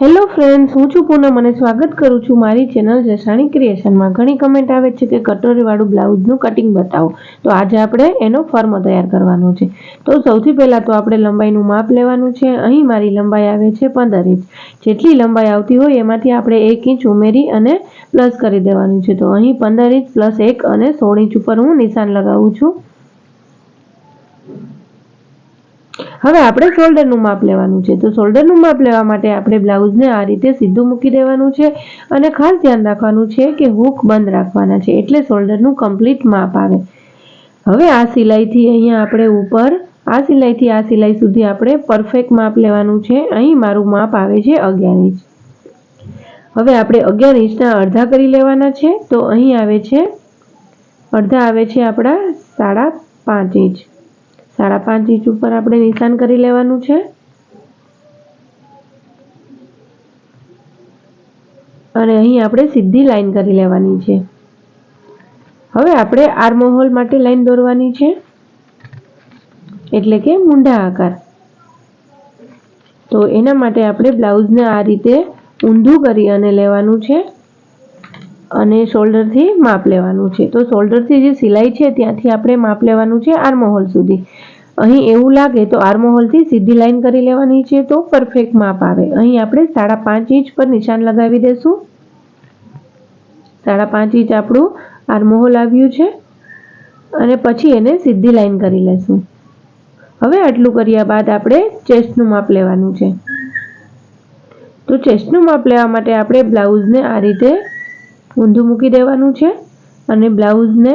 Hello friends હું છું પૂનમ અને સ્વાગત કરું છું મારી ચેનલ જસાણી ક્રિએશનમાં ઘણી કમેન્ટ આવે છે કે કટોરીવાળું બ્લાઉઝનું કટિંગ બતાવો. તો આજે આપણે એનો ફર્મ તૈયાર કરવાનો છે. તો સૌથી પહેલાં તો આપણે લંબાઈનું માપ લેવાનું છે. અહીં મારી લંબાઈ આવે છે પંદર ઇંચ. જેટલી લંબાઈ આવતી હોય એમાંથી આપણે એક ઇંચ ઉમેરી અને પ્લસ કરી દેવાનું છે. તો અહીં પંદર ઇંચ પ્લસ એક અને સોળ ઇંચ ઉપર હું નિશાન લગાવું છું. હવે આપણે શોલ્ડરનું માપ લેવાનું છે. તો શોલ્ડરનું માપ લેવા માટે આપણે બ્લાઉઝને આ રીતે સીધું મૂકી દેવાનું છે અને ખાસ ધ્યાન રાખવાનું છે કે હૂક બંધ રાખવાના છે એટલે શોલ્ડરનું કમ્પ્લીટ માપ આવે. હવે આ સિલાઈથી અહીંયા આપણે ઉપર, આ સિલાઈથી આ સિલાઈ સુધી આપણે પરફેક્ટ માપ લેવાનું છે. અહીં મારું માપ આવે છે અગિયાર ઇંચ. હવે આપણે અગિયાર ઇંચના અડધા કરી લેવાના છે. તો અહીં આવે છે, અડધા આવે છે આપણા સાડા પાંચ ઇંચ. સાડા પાંચ ઇંચ ઉપર આપણે નિશાન કરી લેવાનું છે. અને અહીં આપણે સીધી લાઈન કરી લેવાની છે. હવે આપણે આર્મોહોલ માટે લાઈન દોરવાની છે. એટલે કે મૂંઢા આકાર. તો એના માટે આપણે બ્લાઉઝને આ રીતે ઊંધું કરી અને લેવાનું છે. અને શોલ્ડરથી માપ લેવાનું છે. તો શોલ્ડરથી જે સિલાઈ છે ત્યાંથી આપણે માપ લેવાનું છે આર્મહોલ સુધી. અહીં એવું લાગે તો આર્મહોલથી સીધી લાઈન કરી લેવાની છે તો પરફેક્ટ માપ આવે. અહીં આપણે સાડા પાંચ ઇંચ પર નિશાન લગાવી દઈશું સાડા પાંચ ઇંચ આપણું આર્મહોલ આવ્યું છે. અને પછી એને સીધી લાઈન કરી લેશું. હવે આટલું કર્યા બાદ આપણે ચેસ્ટનું માપ લેવાનું છે. તો ચેસ્ટનું માપ લેવા માટે આપણે બ્લાઉઝને આ રીતે ઊંધું મૂકી દેવાનું છે અને બ્લાઉઝને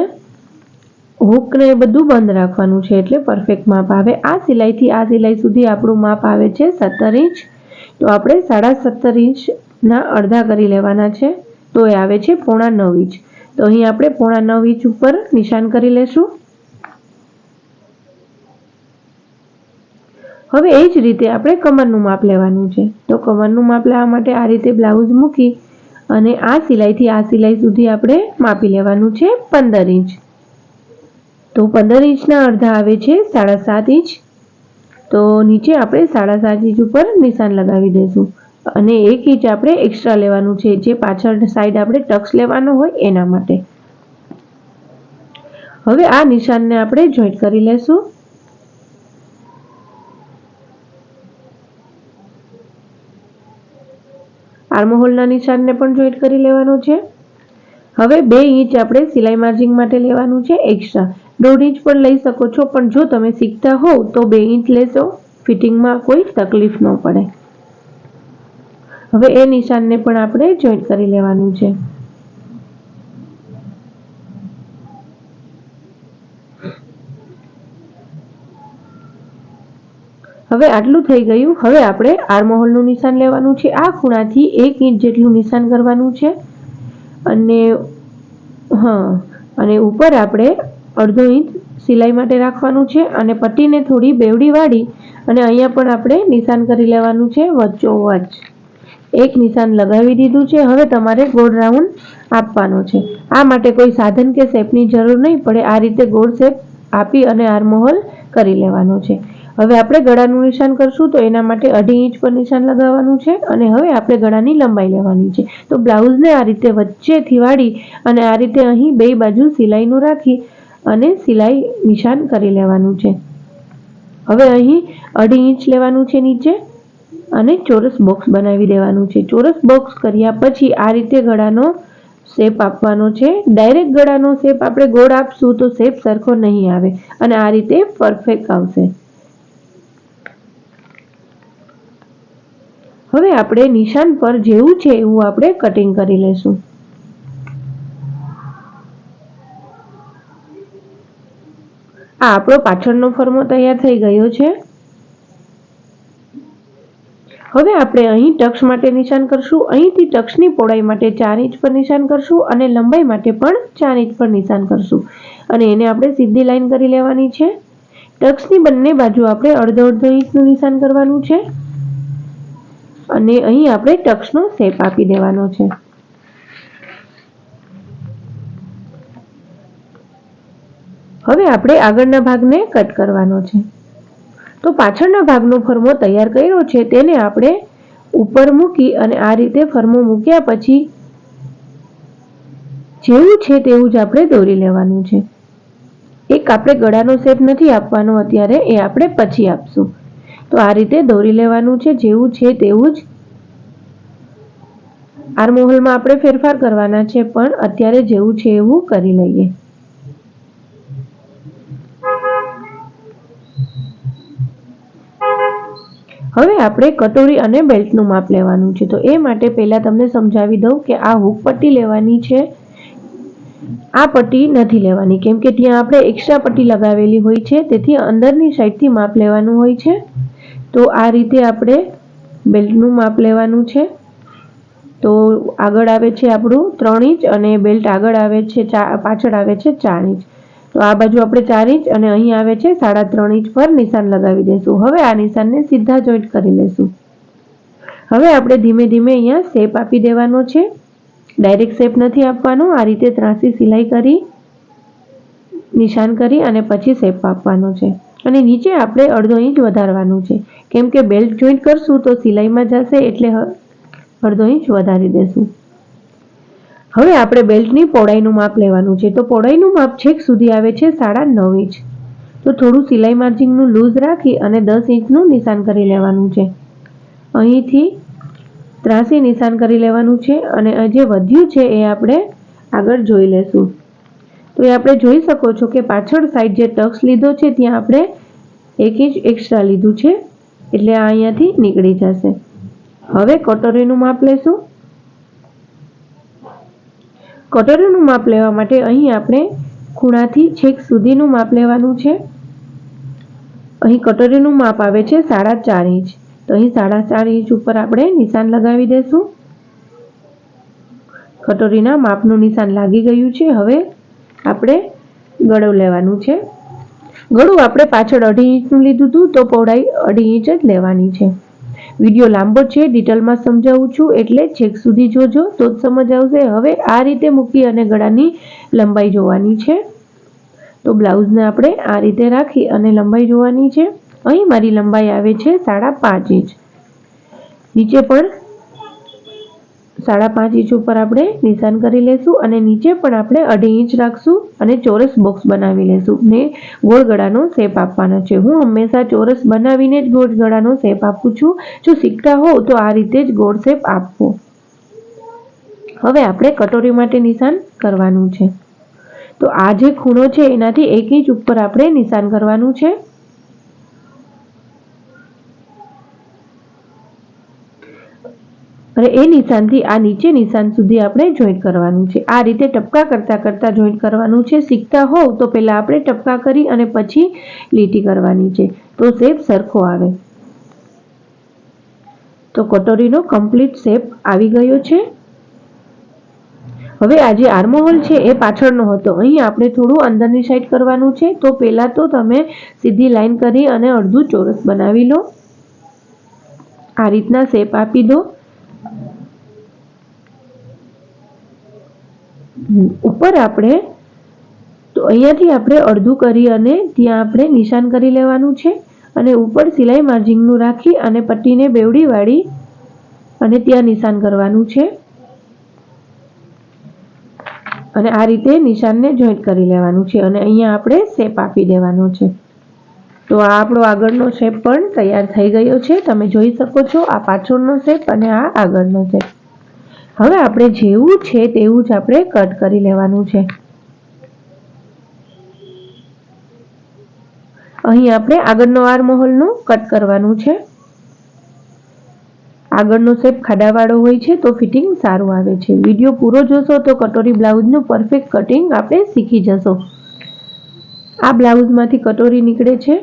હૂકને એ બધું બંધ રાખવાનું છે એટલે પરફેક્ટ માપ આવે. આ સિલાઈથી આ સિલાઈ સુધી આપણું માપ આવે છે સત્તર ઇંચ. તો આપણે સાડા સત્તર ઇંચના અડધા કરી લેવાના છે. તો એ આવે છે પોણા નવ ઇંચ. તો અહીં આપણે પોણા નવ ઇંચ ઉપર નિશાન કરી લેશું. હવે એ જ રીતે આપણે કમરનું માપ લેવાનું છે. તો કમરનું માપ લેવા માટે આ રીતે બ્લાઉઝ મૂકી અને આ સિલાઈથી આ સિલાઈ સુધી આપણે માપી લેવાનું છે પંદર ઇંચ. તો પંદર ઇંચના અડધા આવે છે સાડા સાત ઇંચ. તો નીચે આપણે સાડા સાત ઇંચ ઉપર નિશાન લગાવી દઈશું. અને એક ઇંચ આપણે એક્સ્ટ્રા લેવાનું છે. જે પાછળ સાઈડ આપણે ટક્સ લેવાનો હોય એના માટે. હવે આ નિશાનને આપણે જોઈન્ટ કરી લેશું. આર્મહોલના નિશાનને પણ જોઈન્ટ કરી લેવાનું છે. હવે બે ઇંચ આપણે સિલાઈ માર્જિંગ માટે લેવાનું છે એક્સ્ટ્રા દોઢ ઇંચ પણ લઈ શકો છો, પણ જો તમે શીખતા હોવ તો બે ઇંચ લેશો. ફિટિંગમાં કોઈ તકલીફ ન પડે. હવે એ નિશાનને પણ આપણે જોઈન્ટ કરી લેવાનું છે. હવે આટલું થઈ ગયું. હવે આપણે આર્મહોલનું નિશાન લેવાનું છે. આ ખૂણાથી એક ઇંચ જેટલું નિશાન કરવાનું છે. અને, હા, અને ઉપર આપણે અડધો ઇંચ સિલાઈ માટે રાખવાનું છે અને પટ્ટીને થોડી બેવડી વાળી અને અહીંયા પણ આપણે નિશાન કરી લેવાનું છે વચ્ચોવચ. એક નિશાન લગાવી દીધું છે. હવે તમારે ગોળ રાઉન્ડ આપવાનો છે. આ માટે કોઈ સાધન કે શેપની જરૂર નહીં પડે. આ રીતે ગોળ શેપ આપી અને આર્મહોલ કરી લેવાનો છે. હવે આપણે ગળાનું નિશાન કરશું તો એના માટે અઢી ઇંચ પર નિશાન લગાવવાનું છે અને હવે આપણે ગળાની લંબાઈ લેવાની છે. તો બ્લાઉઝને આ રીતે વચ્ચેથી વાળી અને આ રીતે અહીં બે બાજુ સિલાઈનું રાખી અને સિલાઈ નિશાન કરી લેવાનું છે. હવે અહીં અઢી ઇંચ લેવાનું છે નીચે અને ચોરસ બોક્સ બનાવી દેવાનું છે. ચોરસ બોક્સ કર્યા પછી આ રીતે ગળાનો શેપ આપવાનો છે. ડાયરેક્ટ ગળાનો શેપ આપણે ગોળ આપશું તો શેપ સરખો નહીં આવે અને આ રીતે પરફેક્ટ આવશે. હવે આપણે નિશાન પર જેવું છે એવું આપણે કટિંગ કરી લેશું. આ આપણો પાછળનો ફર્મો તૈયાર થઈ ગયો છે. હવે આપણે અહીં ટક્સ માટે નિશાન કરશું, અહીંથી ટક્સની પહોળાઈ માટે ચાર ઇંચ પર નિશાન કરશું અને લંબાઈ માટે પણ ચાર ઇંચ પર નિશાન કરશું. અને એને આપણે સીધી લાઈન કરી લેવાની છે. ટક્સની બંને બાજુ આપણે અડધો અડધો ઇંચનું નિશાન કરવાનું છે. અને અહીં આપણે ટક્સનો શેપ આપી દેવાનો છે. હવે આપણે આગળના ભાગને કટ કરવાનો છે. તો પાછળના ભાગનો ફર્મો તૈયાર કર્યો છે, તેને આપણે ઉપર મૂકી અને આ રીતે ફરમો મૂક્યા પછી જેવું છે તેવું જ આપણે દોરી લેવાનું છે. એક આપણે ગળાનો શેપ નથી આપવાનો, અત્યારે એ આપણે પછી આપશું. તો આ રીતે દોરી લેવાનું છે, જેવું છે તેવું જ આર્મહોલમાં આપણે ફેરફાર કરવાના છે, પણ અત્યારે જેવું છે એવું કરી લઈએ. હવે આપણે કટોરી અને બેલ્ટનું માપ લેવાનું છે, તો એ માટે પહેલા તમને સમજાવી દઉં કે આ હૂક પટ્ટી લેવાની છે, આ પટ્ટી નથી લેવાની, કેમ કે ત્યાં આપણે એક્સ્ટ્રા પટ્ટી લગાવેલી હોય છે, તેથી અંદરની સાઈડથી માપ લેવાનું હોય છે. તો આ રીતે આપણે બેલ્ટનું માપ લેવાનું છે. તો આગળ આવે છે આપણું ત્રણ ઇંચ અને બેલ્ટ આગળ આવે છે પાછળ આવે છે ચાર ઇંચ. તો આ બાજુ આપણે ચાર ઇંચ અને અહીં આવે છે સાડા ત્રણ ઇંચ પર નિશાન લગાવી દઈશું હવે આ નિશાનને સીધા જોઈન્ટ કરી લેશું. હવે આપણે ધીમે ધીમે અહીંયા શેપ આપી દેવાનો છે. ડાયરેક્ટ શેપ નથી આપવાનો. આ રીતે ત્રાસી સિલાઈ કરી, નિશાન કરી અને પછી શેપ આપવાનો છે. અને નીચે આપણે અડધો ઇંચ વધારવાનું છે. કેમ કે બેલ્ટ જોઈન્ટ કરશું તો સિલાઈમાં જશે એટલે અડધો ઇંચ વધારી દેશું. હવે આપણે બેલ્ટની પહોળાઈનું માપ લેવાનું છે. તો પહોળાઈનું માપ છેક સુધી આવે છે સાડા નવ ઇંચ. તો થોડું સિલાઈ માર્જિંગનું લૂઝ રાખી અને દસ ઇંચનું નિશાન કરી લેવાનું છે. અહીંથી ત્રાસી નિશાન કરી લેવાનું છે અને જે વધ્યું છે એ આપણે આગળ જોઈ લેશું. તો એ આપણે જોઈ શકો છો કે પાછળ સાઈડ જે ટક્સ લીધો છે, ત્યાં આપણે એક ઇંચ એક્સ્ટ્રા લીધું છે. એટલે આ અહીંયાથી નીકળી જશે. હવે કટોરીનું માપ લેશું. કટોરીનું માપ લેવા માટે અહીં આપણે ખૂણાથી છેક સુધીનું માપ લેવાનું છે. અહીં કટોરીનું માપ આવે છે સાડા ચાર ઇંચ તો અહીં સાડા ચાર ઇંચ ઉપર આપણે નિશાન લગાવી દઈશું કટોરીના માપનું નિશાન લાગી ગયું છે. હવે આપણે ગળું લેવાનું છે. ગળું આપણે પાછળ અઢી ઇંચનું લીધું હતું, તો પહોળાઈ અઢી ઇંચ જ લેવાની છે. વીડિયો લાંબો છે, ડિટેલમાં સમજાવું છું, એટલે છેક સુધી જોજો, તો જ સમજ આવશે. હવે આ રીતે મૂકી અને ગળાની લંબાઈ જોવાની છે. તો બ્લાઉઝને આપણે આ રીતે રાખી અને લંબાઈ જોવાની છે. અહીં મારી લંબાઈ આવે છે સાડા પાંચ ઇંચ. નીચે પણ સાડા પાંચ ઇંચ ઉપર આપણે નિશાન કરી લેશું અને નીચે પણ આપણે અઢી ઇંચ રાખશું અને ચોરસ બોક્સ બનાવી લેશું. ને ગોળ ગળાનો શેપ આપવાનો છે. હું હંમેશા ચોરસ બનાવીને જ ગોળ ગળાનો શેપ આપું છું. જો શીખતા હોવ તો આ રીતે જ ગોળ શેપ આપવો. હવે આપણે કટોરી માટે નિશાન કરવાનું છે. તો આ જે ખૂણો છે એનાથી એક ઇંચ ઉપર આપણે નિશાન કરવાનું છે. અને એ નિશાનથી આ નીચે નિશાન સુધી આપણે જોઈન્ટ કરવાનું છે. આ રીતે ટપકા કરતા કરતા જોઈન્ટ કરવાનું છે. શીખતા હોવ તો પહેલાં આપણે ટપકા કરી અને પછી લીટી કરવાની છે. તો શેપ સરખો આવે. તો કટોરીનો કમ્પ્લીટ શેપ આવી ગયો છે. હવે આ જે આર્મોહોલ છે એ પાછળનો હતો. અહીં આપણે થોડું અંદરની સાઈડ કરવાનું છે. તો પહેલાં તો તમે સીધી લાઈન કરી અને અડધું ચોરસ બનાવી લો. આ રીતના શેપ આપી દો. ઉપર આપણે, તો અહીંયાથી આપણે અડધું કરી અને ત્યાં આપણે નિશાન કરી લેવાનું છે. અને ઉપર સિલાઈ માર્જિંગનું રાખી અને પટ્ટીને બેવડી વાળી અને ત્યાં નિશાન કરવાનું છે. અને આ રીતે નિશાનને જોઈન્ટ કરી લેવાનું છે અને અહીંયા આપણે શેપ આપી દેવાનો છે. તો આ આપણો આગળનો શેપ પણ તૈયાર થઈ ગયો છે. તમે જોઈ શકો છો આ પાછળનો શેપ અને આ આગળનો શેપ. હવે આપણે જેવું છે તેવું જ આપણે કટ કરી લેવાનું છે. અહીં આપણે આગળનો આર મોહલનું કટ કરવાનું છે. આગળનો શેપ ખાડાવાળો હોય છે તો ફિટિંગ સારું આવે છે. વીડિયો પૂરો જોશો તો કટોરી બ્લાઉઝનું પરફેક્ટ કટિંગ આપણે શીખી જશો. આ બ્લાઉઝમાંથી કટોરી નીકળે છે.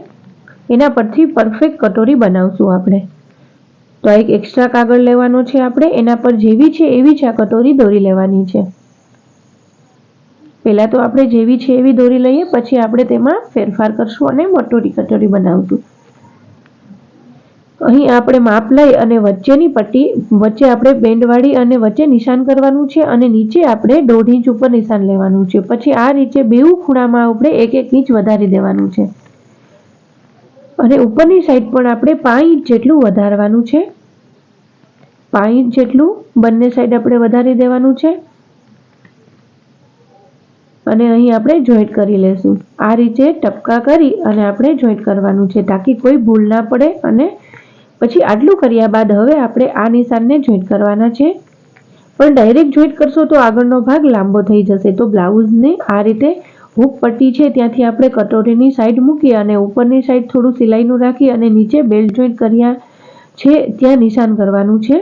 એના પરથી પરફેક્ટ કટોરી બનાવશું આપણે. તો એક એક્સ્ટ્રા કાગળ લેવાનો છે આપણે. એના પર જેવી છે એવી જ આ કટોરી દોરી લેવાની છે. પહેલાં તો આપણે જેવી છે એવી દોરી લઈએ, પછી આપણે તેમાં ફેરફાર કરશું અને મોટોરી કટોરી બનાવશું. અહીં આપણે માપ લઈ અને વચ્ચેની પટ્ટી, વચ્ચે આપણે બેન્ડવાળી અને વચ્ચે નિશાન કરવાનું છે અને નીચે આપણે દોઢ ઇંચ ઉપર નિશાન લેવાનું છે. પછી આ નીચે બેઉ ખૂણામાં આપણે એક એક ઇંચ વધારી દેવાનું છે. અને ઉપરની સાઈડ પણ આપણે પાંચ ઇંચ જેટલું વધારવાનું છે. પાંચ ઇંચ જેટલું બંને સાઈડ આપણે વધારી દેવાનું છે. અને અહીં આપણે જોઈન્ટ કરી લેશું. આ રીતે ટપકા કરી અને આપણે જોઈન્ટ કરવાનું છે તાકી કોઈ ભૂલ ના પડે અને પછી આટલું કર્યા બાદ હવે આપણે આ નિશાનને જોઈન્ટ કરવાના છે. પણ ડાયરેક્ટ જોઈન્ટ કરશો તો આગળનો ભાગ લાંબો થઈ જશે. તો બ્લાઉઝને આ રીતે હૂક પટ્ટી છે, ત્યાંથી આપણે કટોરીની સાઈડ મૂકી અને ઉપરની સાઈડ થોડું સિલાઈનું રાખી અને નીચે બેલ્ટ જોઈન્ટ કર્યા છે, ત્યાં નિશાન કરવાનું છે.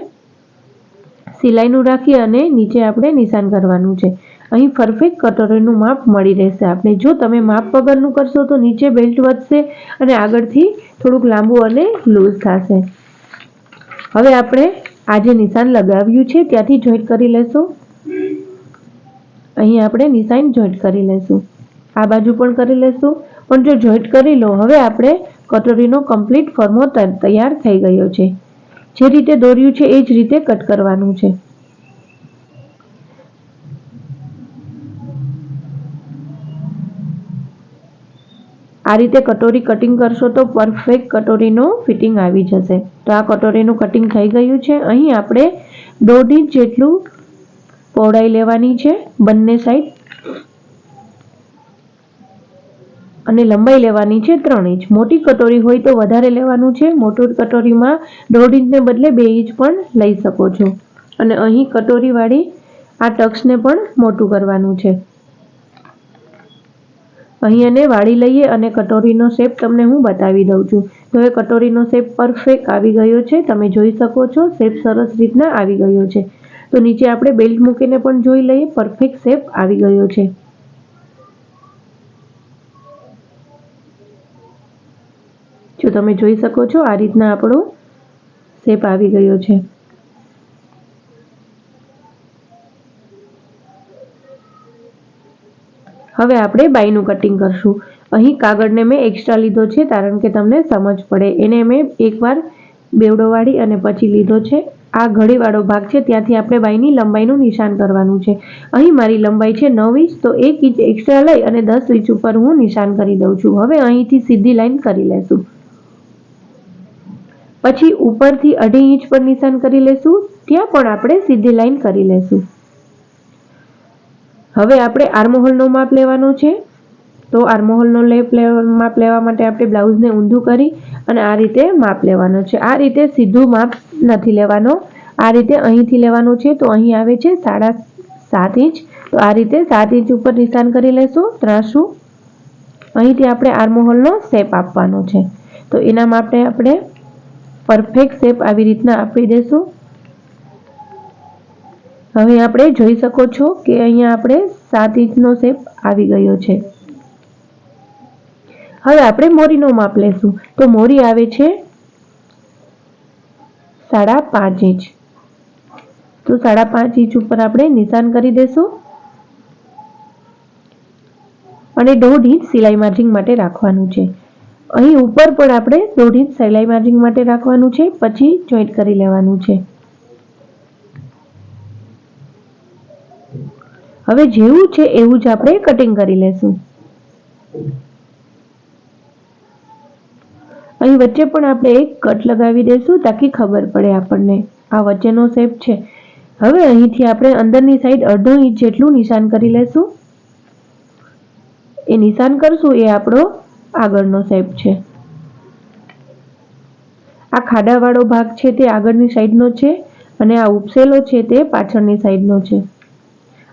સિલાઈનું રાખી અને નીચે આપણે નિશાન કરવાનું છે. અહીં પરફેક્ટ કટોરીનું માપ મળી રહેશે. આપણે જો તમે માપ વગરનું કરશો તો નીચે બેલ્ટ વધશે અને આગળથી થોડુંક લાંબુ અને લૂઝ થશે. હવે આપણે આજે નિશાન લગાવ્યું છે, ત્યાંથી જોઈન્ટ કરી લેશું. અહીં આપણે નિશાન જોઈન્ટ કરી લેશું. આ બાજુ પણ કરી લેશું. પણ જો જોઈન્ટ કરી લો, હવે આપણે કટોરીનો કમ્પ્લીટ ફોર્મો તૈયાર થઈ ગયો છે. જે રીતે દોર્યું છે, એ જ રીતે કટ કરવાનું છે. આ રીતે કટોરી કટિંગ કરશો તો પરફેક્ટ કટોરીનું ફિટિંગ આવી જશે. તો આ કટોરીનું કટિંગ થઈ ગયું છે. અહીં આપણે દોઢ ઇંચ જેટલું પહોળાઈ લેવાની છે. બંને સાઈડ અને લંબાઈ લેવાની છે ત્રણ ઇંચ. મોટી કટોરી હોય તો વધારે લેવાનું છે. મોટી કટોરીમાં દોઢ ઇંચને બદલે બે ઇંચ પણ લઈ શકો છો. અને અહીં કટોરીવાળી આ ટક્સને પણ મોટું કરવાનું છે. અહીં એને વાળી લઈએ અને કટોરીનો શેપ તમને હું બતાવી દઉં છું. તો એ કટોરીનો શેપ પરફેક્ટ આવી ગયો છે. તમે જોઈ શકો છો, શેપ સરસ રીતના આવી ગયો છે. તો નીચે આપણે બેલ્ટ મૂકીને પણ જોઈ લઈએ પરફેક્ટ શેપ આવી ગયો છે. જો તમે જોઈ શકો છો, આ રીતના આપણો શેપ આવી ગયો છે. હવે આપણે બાયનું કટિંગ કરશું. અહીં કાગળને મેં એક્સ્ટ્રા લીધો છે, કારણ કે તમને સમજ પડે. એને મેં એકવાર બેવડો વાળી અને પછી લીધો છે. આ ઘડીવાળો ભાગ છે, ત્યાંથી આપણે બાયની લંબાઈનું નિશાન કરવાનું છે. અહીં મારી લંબાઈ છે નવ ઇંચ, તો એક ઇંચ એક્સ્ટ્રા લઈ અને દસ ઇંચ ઉપર હું નિશાન કરી દઉં છું. હવે અહીંથી સીધી લાઈન કરી લેશું. પછી ઉપરથી અઢી ઇંચ પર નિશાન કરી લેશું, ત્યાં પણ આપણે સીધી લાઈન કરી લેશું. હવે આપણે આર્મહોલનો માપ લેવાનો છે. તો આર્મહોલનો લેપ માપ લેવા માટે આપણે બ્લાઉઝને ઊંધું કરી અને આ રીતે માપ લેવાનો છે. આ રીતે સીધું માપ નથી લેવાનો. આ રીતે અહીંથી લેવાનું છે, તો અહીં આવે છે સાડા સાત ઇંચ. તો આ રીતે સાત ઇંચ ઉપર નિશાન કરી લેશું, ત્રાસું. અહીંથી આપણે આર્મહોલનો શેપ આપવાનો છે. તો એના માટે આપણે પરફેક્ટ શેપ આવી રીતના આપી દેશું. હવે આપણે જોઈ શકો છો કે અહીંયા આપણે સાત ઇંચનો શેપ આવી ગયો છે. હવે આપણે મોરીનો માપ લેશું. તો મોરી આવે છે સાડા પાંચ ઇંચ. તો સાડા પાંચ ઇંચ ઉપર આપણે નિશાન કરી દેશું. અને દોઢ ઇંચ સિલાઈ માર્જિંગ માટે રાખવાનું છે. અહીં ઉપર પણ આપણે દોઢ ઇંચ સિલાઈ માર્જિંગ માટે રાખવાનું છે, પછી જોઈન્ટ કરી લેવાનું છે. હવે જેવું છે એવું જ આપણે કટિંગ કરી લેશું. અહીં વચ્ચે પણ આપણે એક કટ લગાવી દઈશું તાકી ખબર પડે આપણને. આ વચ્ચેનો શેપ છે. હવે અહીંથી આપણે અંદરની સાઈડ અડધો ઇંચ જેટલું નિશાન કરી લેશું. એ નિશાન કરશું એ આપણો આગળનો સેપ છે. આ ખાડાવાળો ભાગ છે તે આગળની સાઈડનો છે અને આ ઉપસેલો છે તે પાછળની સાઈડનો છે.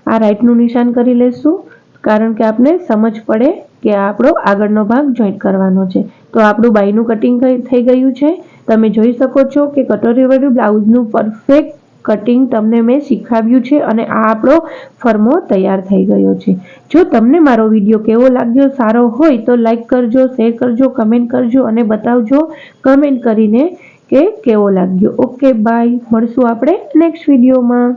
આ રાઈટનું નિશાન કરી લેશું, કારણ કે આપણે સમજ પડે કે આપણો આગળનો ભાગ જોઈન્ટ કરવાનો છે. તો આપણું બાયનું કટિંગ થઈ ગયું છે. તમે જોઈ શકો છો કે કટોરીવાળું બ્લાઉઝનું પરફેક્ટ કટિંગ તમને મેં શીખવ્યું છે અને આ આપણો ફર્મો તૈયાર થઈ ગયો છે. જો તમને મારો વીડિયો કેવો લાગ્યો, સારો હોય તો લાઈક કરજો શેર કરજો કમેન્ટ કરજો અને બતાવજો કમેન્ટ કરીને કે કેવો લાગ્યો. ઓકે બાય મળશું આપણે નેક્સ્ટ વિડીયોમાં.